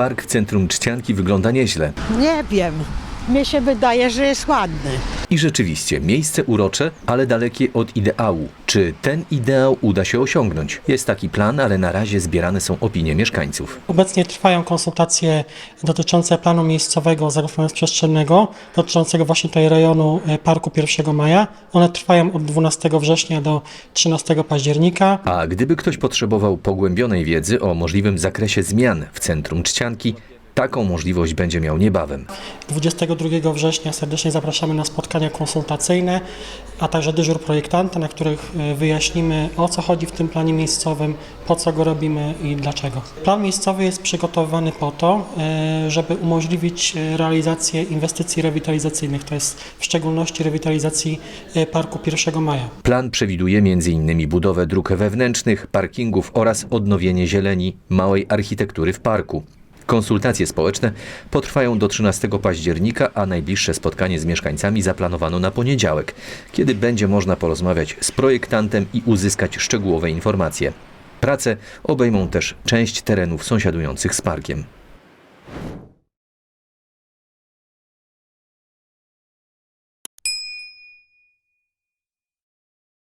Park w centrum Czcianki wygląda nieźle. Nie wiem. Mnie się wydaje, że jest ładny. I rzeczywiście, miejsce urocze, ale dalekie od ideału. Czy ten ideał uda się osiągnąć? Jest taki plan, ale na razie zbierane są opinie mieszkańców. Obecnie trwają konsultacje dotyczące planu miejscowego zarządzania przestrzennego, dotyczącego właśnie tutaj rejonu e, Parku 1 Maja. One trwają od 12 września do 13 października. A gdyby ktoś potrzebował pogłębionej wiedzy o możliwym zakresie zmian w centrum Czcianki, taką możliwość będzie miał niebawem. 22 września serdecznie zapraszamy na spotkania konsultacyjne, a także dyżur projektanta, na których e, wyjaśnimy o co chodzi w tym planie miejscowym, po co go robimy i dlaczego. Plan miejscowy jest przygotowywany po to, e, żeby umożliwić e, realizację inwestycji rewitalizacyjnych, to jest w szczególności rewitalizacji Parku 1 Maja. Plan przewiduje m.in. budowę dróg wewnętrznych, parkingów oraz odnowienie zieleni, małej architektury w parku. Konsultacje społeczne potrwają do 13 października, a najbliższe spotkanie z mieszkańcami zaplanowano na poniedziałek, kiedy będzie można porozmawiać z projektantem i uzyskać szczegółowe informacje. Prace obejmą też część terenów sąsiadujących z parkiem.